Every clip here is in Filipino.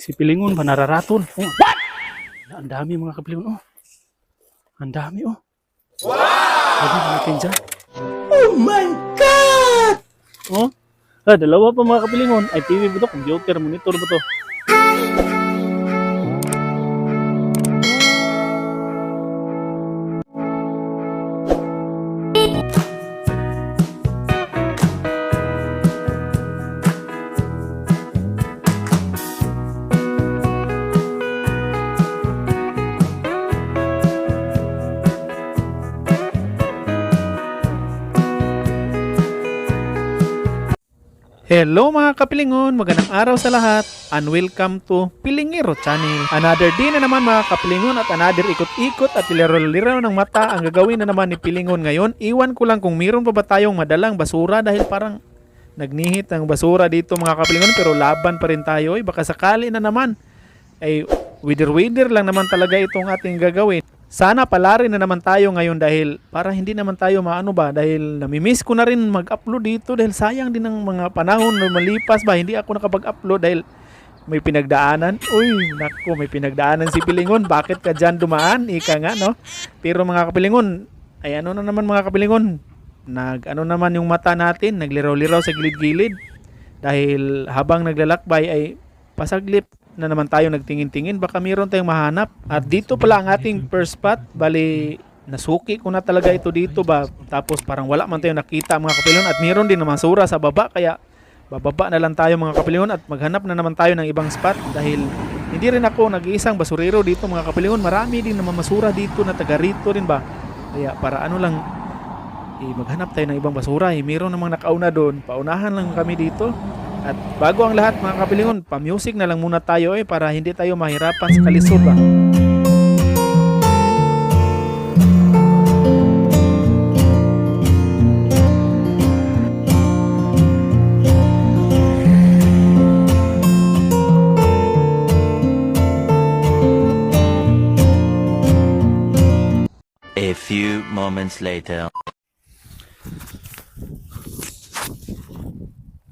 Si Pilingon ba nararaton? Oh. Ang dami mga kapilingon. Oh. Ang dami oh. Wow! Sabi natin dyan. Oh my God! Oh. Ah, dalawa pa mga kapilingon. Ay, TV ba to? Computer, monitor ba to? Hello mga kapilingon, magandang araw sa lahat and welcome to Pilingero Channel. Another day na naman mga kapilingon at another ikot-ikot at liro-liro ng mata ang gagawin na naman ni Pilingon ngayon. Iwan ko lang kung meron pa ba tayong madalang basura dahil parang nagnihit ang basura dito mga kapilingon pero laban pa rin tayo. Eh, baka sakali na naman ay wither-wither lang naman talaga itong ating gagawin. Sana pala rin na naman tayo ngayon dahil para hindi naman tayo maano ba dahil namimiss ko na rin mag-upload dito dahil sayang din ang mga panahon na malipas ba hindi ako nakapag-upload dahil may pinagdaanan. Uy, nako, may pinagdaanan si Pilingon. Bakit ka dyan dumaan? Ika nga, no? Pero mga kapilingon, ay ano na naman mga kapilingon, nag ano naman yung mata natin, nagliraw-liraw sa gilid-gilid. Dahil habang naglalakbay ay pasaglip na naman tayo nagtingin-tingin, baka mayroon tayong mahanap. At dito pala ang ating first spot, bali nasuki ko na talaga ito dito ba? Tapos parang wala man tayong nakita mga kapilyon. At mayroon din naman sura sa baba. Kaya bababa na lang tayo mga kapilyon. At maghanap na naman tayo ng ibang spot. Dahil hindi rin ako nag-iisang basurero dito mga kapilyon. Marami din naman masura dito na taga rito rin ba? Kaya para ano lang eh, maghanap tayo ng ibang basura. Eh, mayroon namang nakauna doon. Paunahan lang kami dito at bago ang lahat mga kapilingon, pa-music na lang muna tayo eh para hindi tayo mahirapan sa kalisod ba. A few moments later.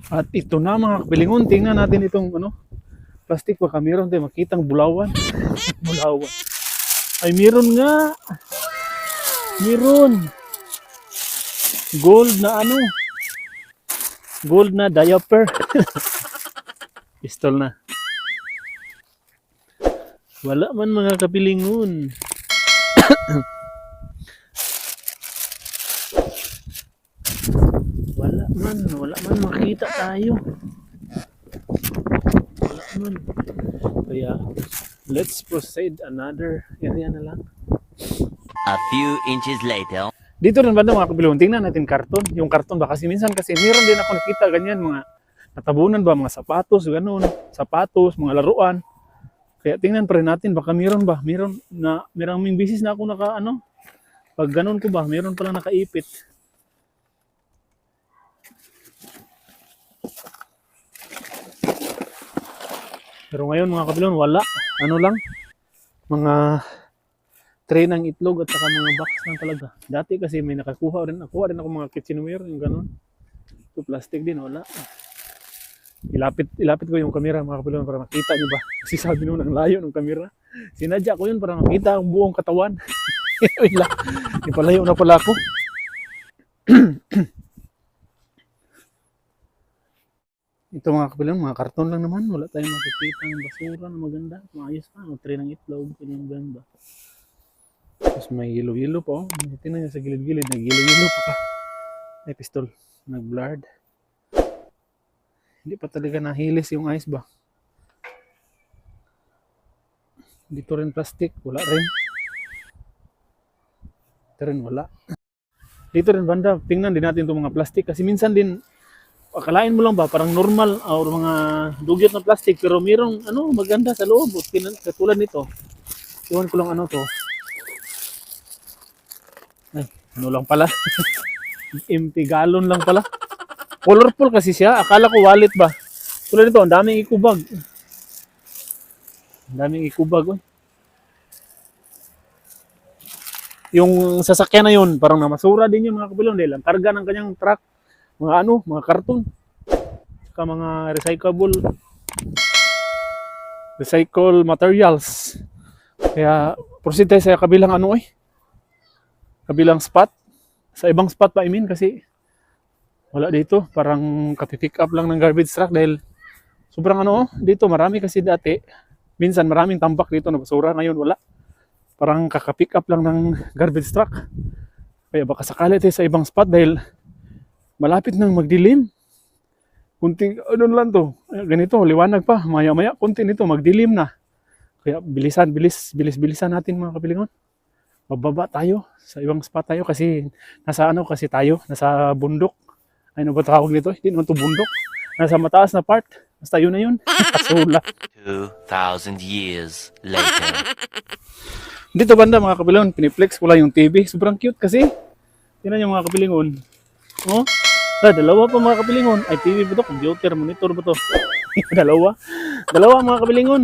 At ito na mga kapilingon, tingnan natin itong ano, plastic baka meron tayo makitang bulawan. bulawan. Ay meron nga. Meron. Gold na ano. Gold na diaper. Pistol na. Wala man mga kapilingon. Wala man, wala makita tayo. Wala man. Kaya, let's proceed another area na lang. A few inches later. Dito rin banda mga kabilon, tingnan natin karton. Yung karton ba? Kasi minsan kasi meron din ako nakita ganyan mga natabunan ba, mga sapatos, ganun. Sapatos, mga laruan. Kaya tingnan pa rin natin, baka meron ba? Meron na, meron ming bisis na ako naka ano. Pag ganun ko ba, meron palang nakaipit. Pero ngayon mga kabilon, wala. Ano lang? Mga tray ng itlog at saka mga box lang talaga. Dati kasi may nakakuha rin. Nakuha rin ako mga kitchenware, yung ganun. Ito plastic din, wala. Ilapit, ilapit ko yung camera mga kapilon para makita nyo ba. Kasi sabi nung ang layo ng camera. Sinadya ko yun para makita ang buong katawan. Wait lang. Ipalayo na pala ako. Ito mga kapilon, mga karton lang naman. Wala tayong makikita ng basura na maganda. Maayos pa. Ang tray ng itlog. Ganyan ganda. Tapos may yellow-yellow pa. Oh. Tingnan nyo sa gilid-gilid. Nag-yellow-yellow pa ka. May pistol. Nag-blurred. Hindi pa talaga nahilis yung ice ba. Dito rin plastic. Wala rin. Dito rin wala. Dito rin banda. Tingnan din natin itong mga plastic. Kasi minsan din akalain mo lang ba parang normal or mga dugyot na plastic pero mayroong ano maganda sa loob. Tingnan- katulad nito. Iwan ko lang ano to. Ay ano lang pala. Empty gallon lang pala. Colorful kasi siya. Akala ko wallet ba? Tulad nito ang daming ikubag. Ang daming ikubag oh. yung sasakyan na yun parang namasura din yung mga kabilon dahil ang karga ng kanyang truck mga ano, mga karton, saka mga recyclable. recycle materials. Kaya proceed tayo sa kabilang ano eh. Kabilang spot. Sa ibang spot pa I mean kasi wala dito. Parang kapipick up lang ng garbage truck dahil sobrang ano oh, dito marami kasi dati. Minsan maraming tambak dito na basura. Ngayon wala. Parang kakapick up lang ng garbage truck. Kaya baka sakali tayo sa ibang spot dahil malapit nang magdilim. Kunting ano lang to. eh, Ganito, liwanag pa. Maya-maya, kunti nito, magdilim na. Kaya bilisan, bilis, bilis-bilisan natin mga kapilingon. Bababa tayo sa ibang spot tayo kasi nasa ano kasi tayo, nasa bundok. Ay, ano ba tawag nito? Hindi naman to bundok. Nasa mataas na part. Basta yun na yun. Kasula. 2,000 years later. Dito banda mga kapilingon, piniplex ko lang yung TV. Sobrang cute kasi. Tingnan yung mga kapilingon. Oh, ah, dalawa pa mga kapilingon. Ay, TV ba to? Computer, monitor ba to? dalawa. Dalawa mga kapilingon.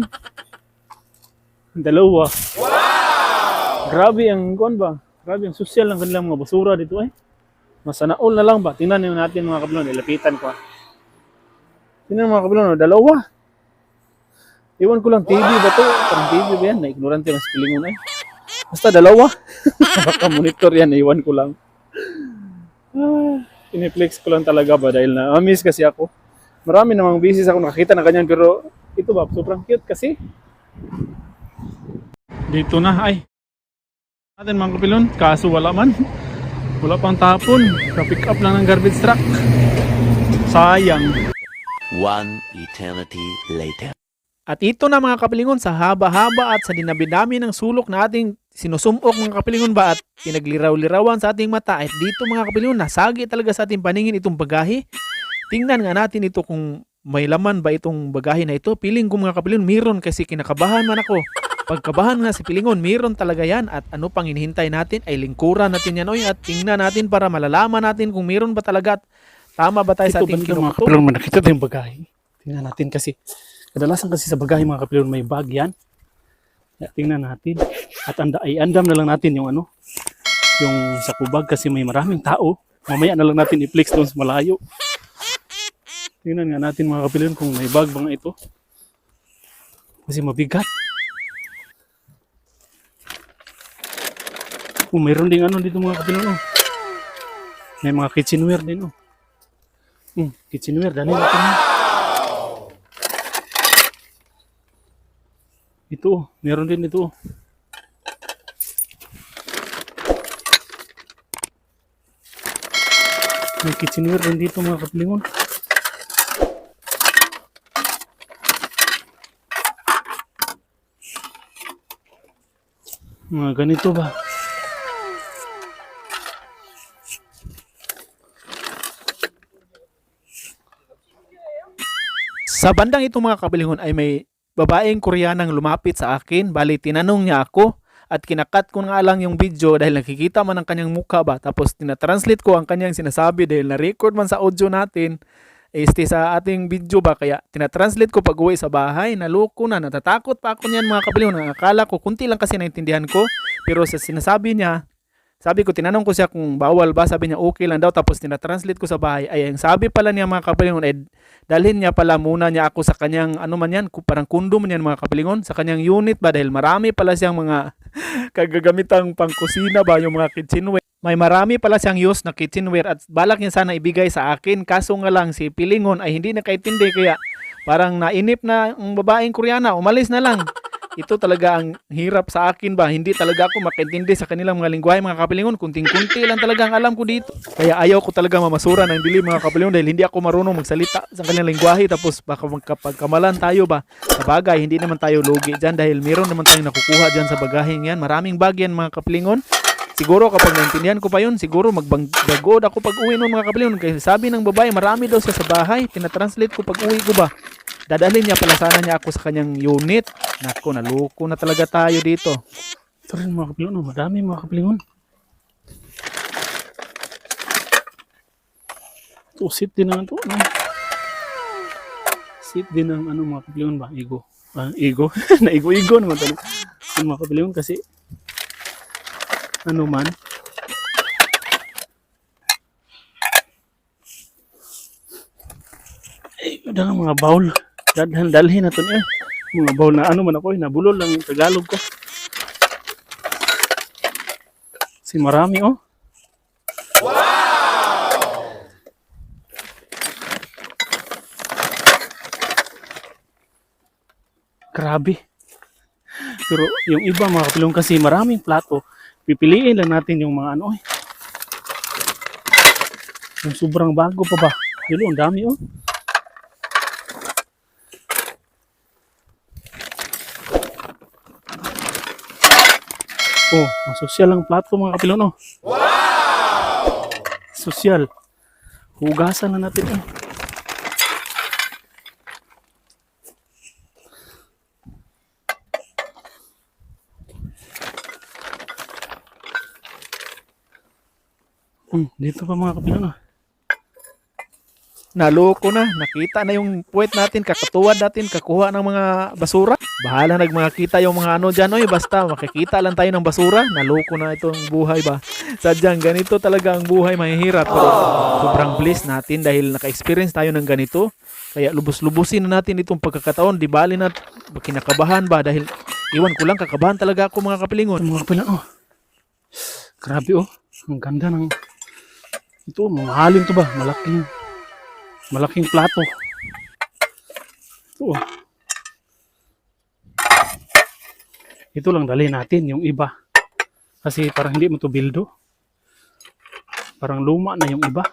Dalawa. Grabe ang kuan ba? Grabe ang social ng kanilang mga basura dito eh. Masanaol na lang ba? Tingnan nyo natin mga kapilingon. Ilapitan ko ah. Tingnan mga kapilingon, dalawa. Iwan ko lang TV ba to? Parang TV ba yan? Na-ignorante mas pilingon eh. Basta dalawa. Baka monitor yan, iwan ko lang. Ah, Piniplex ko lang talaga ba dahil na miss kasi ako. Marami namang bisis ako nakakita na ganyan pero ito ba, sobrang cute kasi. Dito na, ay. Natin mga kapilon, kaso wala man. Wala pang tapon. Ka-pick up lang ng garbage truck. Sayang. One eternity later. At ito na mga kapilingon sa haba-haba at sa dinami-dami ng sulok na ating sinusumok mga kapilingon ba at pinagliraw-lirawan sa ating mata at dito mga kapilingon nasagi talaga sa ating paningin itong bagahe. Tingnan nga natin ito kung may laman ba itong bagahe na ito. Piling ko mga kapilingon meron kasi kinakabahan man ako. Pagkabahan nga si Pilingon, meron talaga yan at ano pang hinihintay natin ay lingkuran natin yan oy at tingnan natin para malalaman natin kung meron ba talaga at tama ba tayo sa Ito ating banda mga kinukuto. kapilon, man nakita tayong bagahe. Tingnan natin kasi. Kadalasan kasi sa bagahe mga kapilon may bag yan. Kaya tingnan natin. At anda, ay andam na lang natin yung ano, yung sa kubag kasi may maraming tao. Mamaya na lang natin i-flex doon sa malayo. Tingnan nga natin mga kapilon kung may bag ba nga ito. Kasi mabigat. Oh, mayroon ding ano dito mga kapilon. Oh. May mga kitchenware din. Oh. Hmm, kitchenware. Dali natin. yan. Ito, meron din ito. May kitchenware din dito mga kapilingon. Mga ganito ba? Sa bandang ito mga kabilingon ay may babaeng Koreanang lumapit sa akin. Bali, tinanong niya ako at kinakat ko nga lang yung video dahil nakikita man ang kanyang mukha ba. Tapos tinatranslate ko ang kanyang sinasabi dahil na-record man sa audio natin este sa ating video ba kaya tinatranslate ko pag uwi sa bahay naloko na natatakot pa ako niyan mga kabilingon akala ko kunti lang kasi naintindihan ko pero sa sinasabi niya sabi ko, tinanong ko siya kung bawal ba, sabi niya okay lang daw, tapos tinatranslate ko sa bahay. Ay, ang sabi pala niya mga kapilingon, ay dalhin niya pala muna niya ako sa kanyang, ano man yan, parang kundo man yan mga kapilingon, sa kanyang unit ba, dahil marami pala siyang mga kagagamitang pangkusina ba, yung mga kitchenware. May marami pala siyang use na kitchenware at balak niya sana ibigay sa akin, kaso nga lang si Pilingon ay hindi nakaintindi, kaya parang nainip na ang babaeng Koreana, umalis na lang ito talaga ang hirap sa akin ba. Hindi talaga ako makaintindi sa kanilang mga lingwahe mga kapilingon. Kunting-kunti lang talaga ang alam ko dito. Kaya ayaw ko talaga mamasura ng dilim mga kapilingon dahil hindi ako marunong magsalita sa kanilang lingwahe. Tapos baka magkapagkamalan tayo ba. Sa bagay, hindi naman tayo lugi dyan dahil meron naman tayong nakukuha dyan sa bagaheng yan. Maraming bag yan mga kapilingon. Siguro kapag naintindihan ko pa yun, siguro magbagod ako pag uwi nun mga kapilingon. Kasi sabi ng babae, marami daw siya sa bahay. Tinatranslate ko pag uwi ko ba. Dadalhin niya pala sana niya ako sa kanyang unit. Nako, naloko na talaga tayo dito. Ito rin mga kapilingon. oh. Madami mga kapilingon. Seat din naman ito. Ano? Seat din ng ano mga kapilingon ba? Ego. Ah, ego. Na-ego-ego naman ito. Yung mga kapilingon kasi ano man. Eh, dahil mga bowl. Dalhin, dalhin na ito niya. Mga bawal na ano man ako eh, nabulol lang yung Tagalog ko. Si marami oh. Grabe. Pero yung iba mga kapilong kasi maraming plato, pipiliin lang natin yung mga ano eh. Yung sobrang bago pa ba? Yun, oh, ang dami oh. Oh, ang sosyal ang plato mga kapilon oh. Wow! Sosyal. Hugasan na natin eh. Hmm, dito pa mga kapilon oh. Naloko na, nakita na yung puwet natin, kakatuwad natin, kakuha ng mga basura. Bahala nagmakita yung mga ano dyan, oy, basta makikita lang tayo ng basura. Naloko na itong buhay ba. Sadyang ganito talaga ang buhay, mahihirap. Pero sobrang bliss natin dahil naka-experience tayo ng ganito. Kaya lubos-lubusin na natin itong pagkakataon. Di bali na kinakabahan ba dahil iwan ko lang kakabahan talaga ako mga kapilingon. Mga kapilan oh. Grabe oh. Ang ganda ng ito, mamahalin to ba? Malaking malaking plato. Ito oh. Ito lang dali natin yung iba. Kasi parang hindi mo to bildo. Parang luma na yung iba.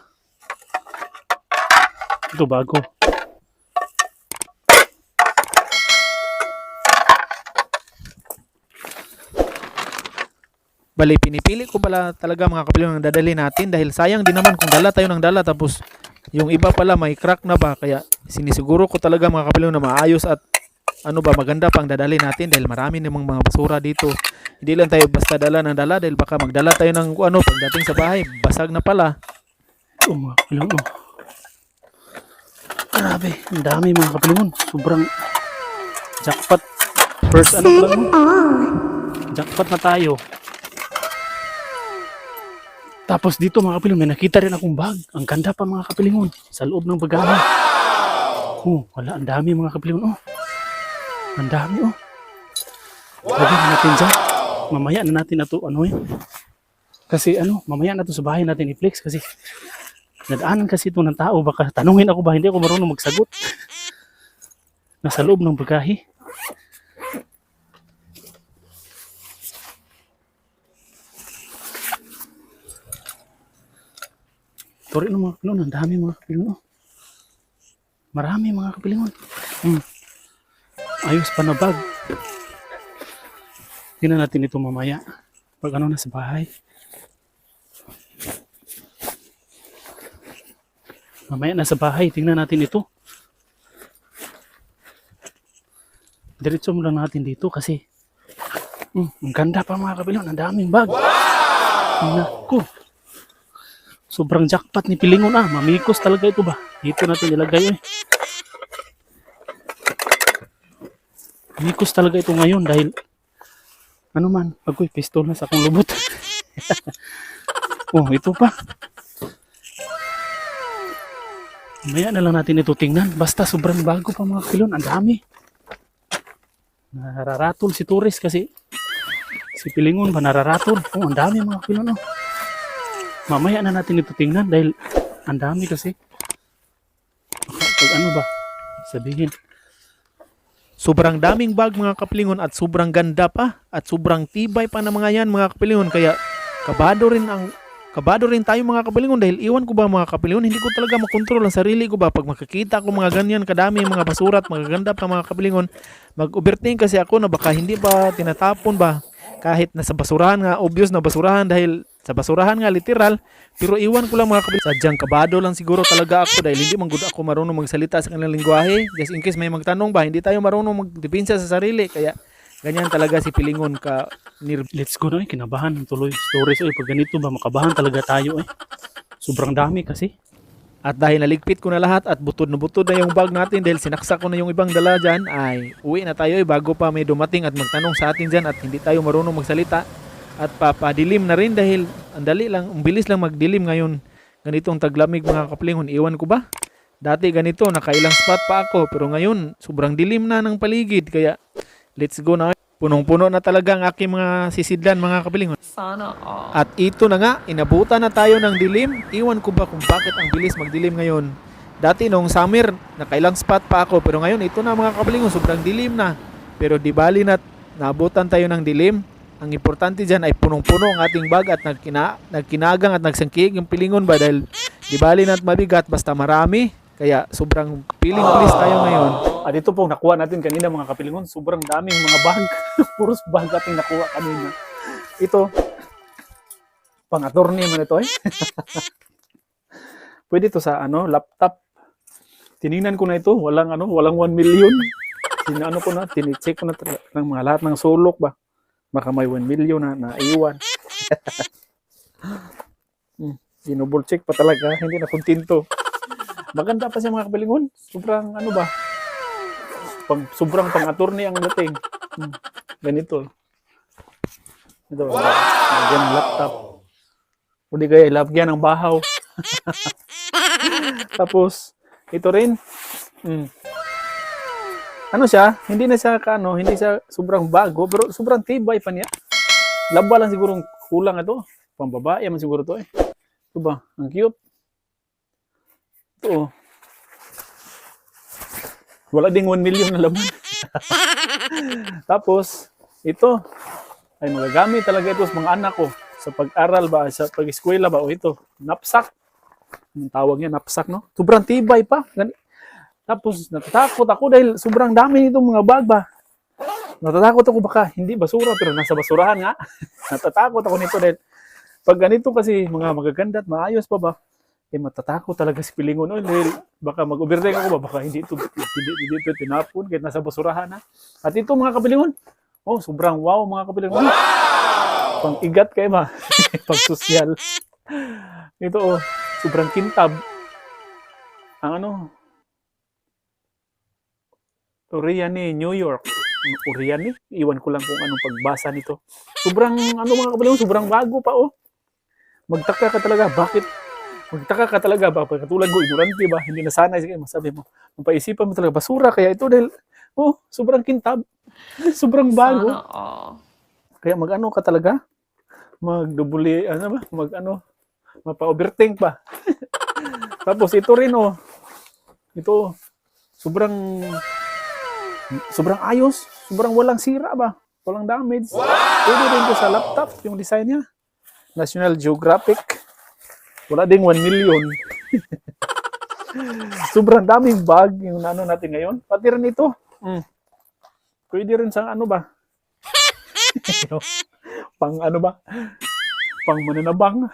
Ito bago. Bali, pinipili ko pala talaga mga kapilingon ang dadali natin dahil sayang din naman kung dala tayo ng dala tapos yung iba pala may crack na ba kaya sinisiguro ko talaga mga kapilingon na maayos at ano ba maganda pang dadali natin dahil marami namang mga basura dito. Hindi lang tayo basta dala ng dala dahil baka magdala tayo ng ano pagdating sa bahay basag na pala. Oh, mga kapilingon. Oh. Grabe, ang dami mga kapilingon. Sobrang jackpot. First ano pa lang. Jackpot na tayo. Tapos dito mga kapilingon, may nakita rin akong bag. Ang ganda pa mga kapilingon. Sa loob ng bagahe. Oh, wala, ang dami mga kapilingon. Oh. Ang dami oh. Lagyan na natin dyan. Mamaya na natin na to, ano eh. Kasi ano, mamaya na to sa bahay natin i-flex kasi nadaanan kasi ito ng tao. Baka tanungin ako ba, hindi ako marunong magsagot. Nasa loob ng bagahe. Ito rin ang mga kapilingon. Ang dami mga kapilingon. oh. Marami mga kapilingon. Hmm. Ayos pa na bag. Tingnan natin ito mamaya. Pag ano na sa bahay. Mamaya nasa bahay, tingnan natin ito. Diretso mo lang natin dito kasi mm, ang ganda pa mga kabilon, ang daming bag. Wow! Naku. Sobrang jackpot ni Pilingon ah, mamikos talaga ito ba? Dito natin ilagay eh. Mamikos talaga ito ngayon dahil ano man, agoy, pistol na sa akong lubot. oh, ito pa. Maya na lang natin ito tingnan. Basta sobrang bago pa mga kilon. Ang dami. Nararatol si Torres kasi si Pilingon ba nararatol. Oh, ang dami mga kilon. Oh. Mamaya na natin ito tingnan dahil ang dami kasi. Pag ano ba? Sabihin. Sobrang daming bag mga kapilingon at sobrang ganda pa at sobrang tibay pa ng mga yan mga kapilingon kaya kabado rin ang kabado rin tayo mga kapilingon dahil iwan ko ba mga kapilingon hindi ko talaga makontrol ang sarili ko ba pag makikita ko mga ganyan kadami mga basura at mga ganda pa mga kapilingon mag-overthink kasi ako na baka hindi ba tinatapon ba kahit nasa basurahan nga obvious na basurahan dahil sa basurahan nga literal pero iwan ko lang mga kapilingon sadyang kabado lang siguro talaga ako dahil hindi man gud ako marunong magsalita sa kanilang lingwahe just in case may magtanong ba hindi tayo marunong magdepensa sa sarili kaya ganyan talaga si Pilingon ka nir Let's go na eh. Kinabahan ng tuloy stories. Eh, pag ganito ba, makabahan talaga tayo eh. Sobrang dami kasi. At dahil naligpit ko na lahat at butod na butod na yung bag natin dahil sinaksak ko na yung ibang dala dyan, ay uwi na tayo eh, bago pa may dumating at magtanong sa atin dyan at hindi tayo marunong magsalita. At papadilim na rin dahil ang dali lang, ang bilis lang magdilim ngayon. Ganitong taglamig mga kaplingon, iwan ko ba? Dati ganito, nakailang spot pa ako pero ngayon sobrang dilim na ng paligid kaya let's go na. Punong-puno na talaga ang aking mga sisidlan mga kapilingon. Sana all. At ito na nga, inabutan na tayo ng dilim. Iwan ko ba kung bakit ang bilis magdilim ngayon. Dati nung summer, nakailang spot pa ako pero ngayon ito na mga kapilingon, sobrang dilim na. Pero di bali na nabutan tayo ng dilim. Ang importante dyan ay punong-puno ang ating bag at nagkina, nagkinagang at nagsangkig yung pilingon ba dahil di bali na mabigat basta marami. Kaya sobrang piling please tayo ngayon. At ito po, nakuha natin kanina mga kapilingon. Sobrang daming mga bag. Puros bag ating nakuha kanina. Ito, pang attorney man ito eh. Pwede to sa ano, laptop. Tiningnan ko na ito, walang ano, walang 1 million. Tinano ko na, tinicheck ko na ng mga lahat ng sulok ba. Baka may 1 million na naiwan. hmm, dinouble check pa talaga, hindi na kontento. Maganda pa siya mga kapilingon. Sobrang ano ba? Pang, sobrang pang-attorney ang dating. Hmm, ganito. Ito. Wow! Lagyan ng laptop. O di kaya ilagyan ng bahaw. Tapos, ito rin. Hmm. Ano siya? Hindi na siya kaano, hindi siya sobrang bago, pero sobrang tibay pa niya. Laba lang siguro kulang ito. Pambabae man siguro to eh. Ito ba? Ang cute. Ito. oh. Wala ding 1 million na laman. Tapos, ito ay magagamit talaga ito sa mga anak ko sa pag-aral ba, sa pag-eskwela ba, o ito, napsak. Ang tawag niya, napsak, no? Sobrang tibay pa. Gani- Tapos, natatakot ako dahil sobrang dami nitong mga bag ba. Natatakot ako baka hindi basura, pero nasa basurahan nga. natatakot ako nito dahil pag ganito kasi mga magaganda at maayos pa ba, eh matatakot talaga si Pilingon no? dahil baka mag-overtake ako ba, baka hindi ito, hindi, hindi ito tinapon kahit nasa basurahan na. At ito mga kapilingon, oh, sobrang wow mga kapilingon. Pang igat kayo ba? Pang sosyal. Ito oh, sobrang kintab. Ang ano, Oriani, New York. Oriani? Iwan ko lang kung anong pagbasa nito. Sobrang, ano mga kapilingon, sobrang bago pa oh. Magtaka ka talaga, bakit? Magtaka ka talaga ba? Pag katulad ko ignorante ba? Hindi nasanay sige masabi mo. Mapaisipan mo talaga basura kaya ito dahil oh sobrang kintab sobrang bago. Sana kaya mag-ano ka talaga? Magdubuli ano ba? Mag ano mapa-overthink ba? Tapos ito rin oh. Ito sobrang sobrang ayos sobrang walang sira ba walang damage pwede rin to sa laptop yung design niya National Geographic wala ding 1 million. Sobrang daming bag yung ano natin ngayon. Pati rin ito. Mm. Pwede rin sa ano ba? pang ano ba? Pang mananabang.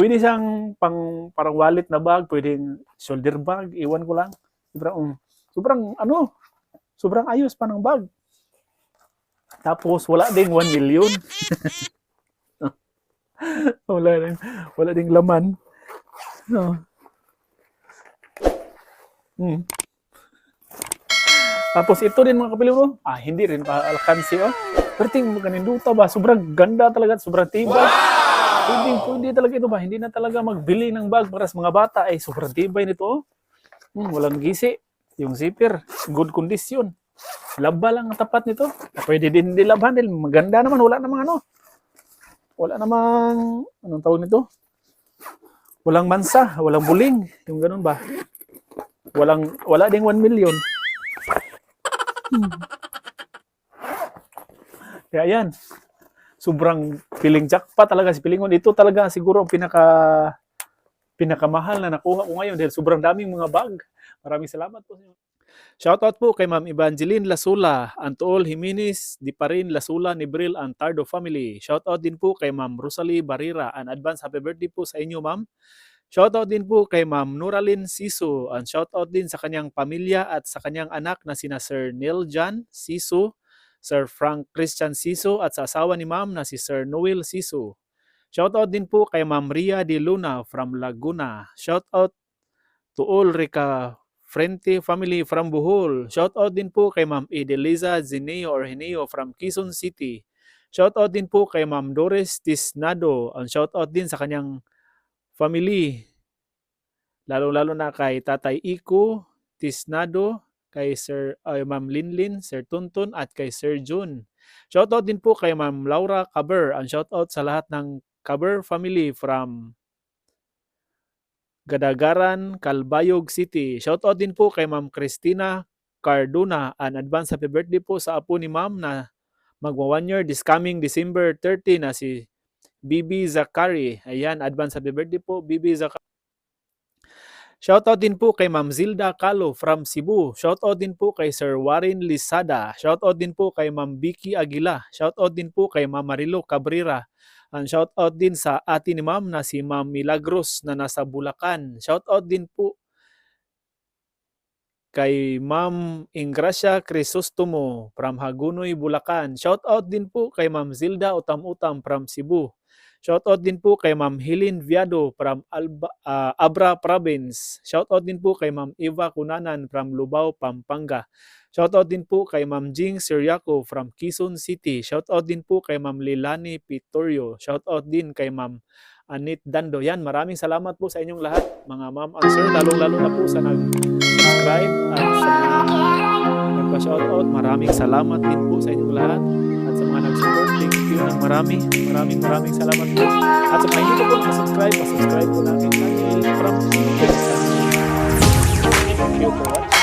Pwede siyang pang parang wallet na bag, pwedeng shoulder bag, iwan ko lang. Sobrang, um, sobrang ano, sobrang ayos pa ng bag. Tapos wala ding 1 million. wala ding, wala ding laman. No. Hmm. Tapos ito din mga kapilyo mo. Ah, hindi rin pa alkansi oh. Pero tingnan mo kaninduta ba? Sobrang ganda talaga, sobrang tibay. Hindi, hindi talaga ito ba? Hindi na talaga magbili ng bag para sa mga bata. Ay, sobrang tibay nito oh. Hmm, walang gisi. Yung zipper, good condition. Laba lang ang tapat nito. Pwede din dilabhan dahil maganda naman. Wala namang ano. Wala namang, anong tawag nito? Walang mansa, walang buling. Yung ganun ba? Walang, wala ding 1 million. Hmm. Kaya yan. Sobrang piling jackpot talaga si Pilingon. Ito talaga siguro ang pinaka pinakamahal na nakuha ko ngayon dahil sobrang daming mga bag. Maraming salamat po sa inyo. Shoutout po kay Ma'am Evangeline Lasula, Antool Jimenez, Diparin Lasula, Nibril, and Tardo family. Shoutout din po kay Ma'am Rosalie Barira, and advance happy birthday po sa inyo, Ma'am. Shoutout din po kay Ma'am Nuralyn Siso, and shoutout din sa kanyang pamilya at sa kanyang anak na sina Sir Neil Jan Siso, Sir Frank Christian Siso, at sa asawa ni Ma'am na si Sir Noel Siso. Shoutout din po kay Ma'am Ria De Luna from Laguna. Shoutout to all Rica Frente family from Bohol. Shoutout din po kay Ma'am Edeliza Zineo or from Quezon City. Shoutout din po kay Ma'am Doris Tisnado. And shoutout din sa kanyang family Lalo-lalo na kay Tatay Iko, Tisnado, kay Sir ay Ma'am Linlin, Sir Tuntun at kay Sir June. Shoutout din po kay Ma'am Laura Caber. Ang shoutout sa lahat ng Caber family from Gadagaran, Calbayog City. Shoutout din po kay Ma'am Christina Cardona. An advance happy birthday po sa apo ni Ma'am na magwa one year this coming December 30 na si Bibi Zakari. Ayan, advance happy birthday po Bibi Zakari. Shoutout din po kay Ma'am Zilda Calo from Cebu. Shoutout din po kay Sir Warren Lisada. Shoutout din po kay Ma'am Vicky Aguila. Shoutout din po kay Ma'am Marilo Cabrera. Ang shoutout din sa ate ni Ma'am na si Ma'am Milagros na nasa Bulacan. Shoutout din po kay Ma'am Ingracia Crisostomo from Hagunoy, Bulacan. Shoutout din po kay Ma'am Zilda Utam-Utam from Cebu. Shoutout din po kay Ma'am Helen Viado from Alba, ah, Abra Province. Shoutout din po kay Ma'am Eva Kunanan from Lubao, Pampanga. Shoutout din po kay Ma'am Jing Siriaco from Quezon City. Shoutout din po kay Ma'am Lilani Pitorio. Shoutout din kay Ma'am Anit Dando. Yan, maraming salamat po sa inyong lahat, mga ma'am and sir. Lalong-lalo na po sa nag-subscribe at sa nagpa-shoutout. Maraming salamat din po sa inyong lahat. At sa mga nag-support, thank you ng marami. Maraming maraming salamat po. At sa mga po pa-subscribe, pa-subscribe po natin channel from Thank you po.